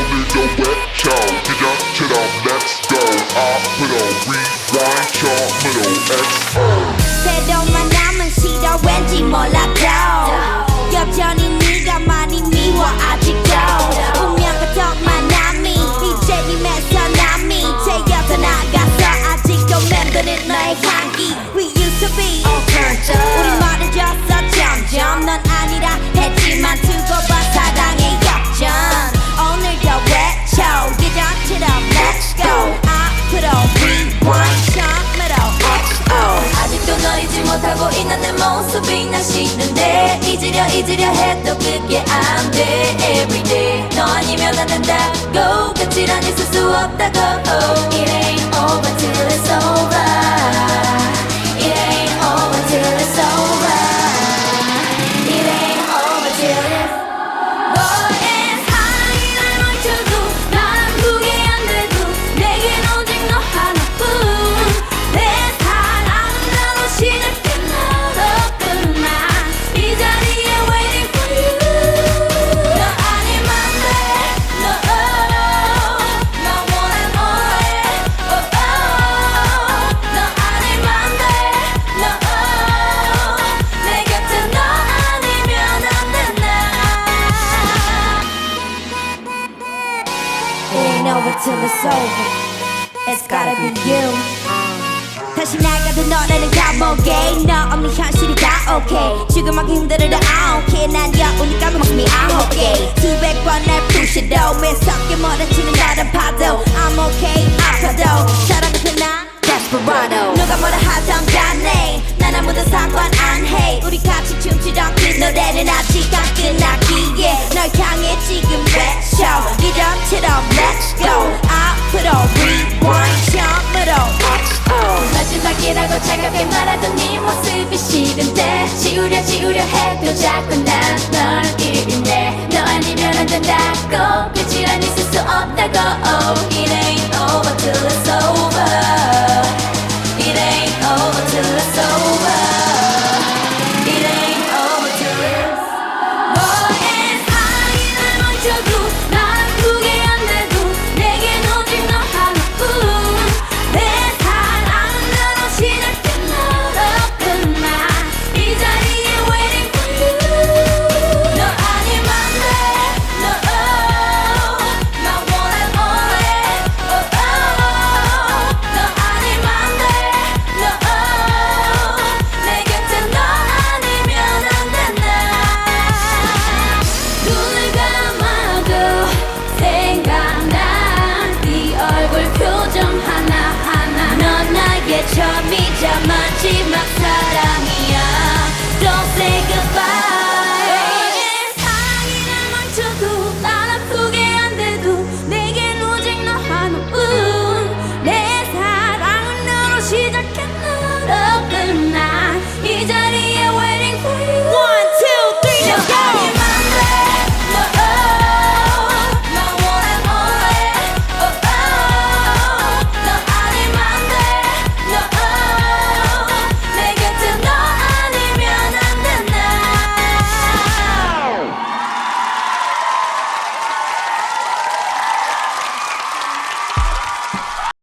외쳐 기적처럼 Let's go. 앞으로 rewind 처음으로 XO 새로운 만남은 싫어 왠지 몰라도 여전히 네가 많이 미워 아직도 운명 같은 만남이 이제 네 맺어남이 제여서 나가서 아직도 맴도는 너의 향기 We used to be 우리 멀어졌어 점점 넌 아니라 했지만 못하고 있는 내 모습이 난 싫은데 잊으려 잊으려 해도 그게 안 돼. Everyday 너 아니면 안 된다고 끝이란 있을 수 없다고. It over till it's over. It's gotta be you. 다시 나가도 너라는 감옥에 너 없는 현실이 다 okay. 지금만큼 힘들어도 I don't care 난 여우니까 그만큼이 I'm okay. 수백 번날 부셔도 매섭게 몰아치는 너를 봐도 I'm okay. 아파도 사랑 같은 나. Desperado. 누가 뭐라 하던 간에 난 아무도 상관 안해. 우리 같이 춤추던 그 노래는 아직 안 끝났기에 차갑게 말하던 네 모습이 싫은데 지우려 지우려 해도 자꾸 난널 잃네. 너 아니면 안 된다고. 끝이란 있을 수 없다고. It 넌 나의 처음이자 마지막 사랑이야. Don't say goodbye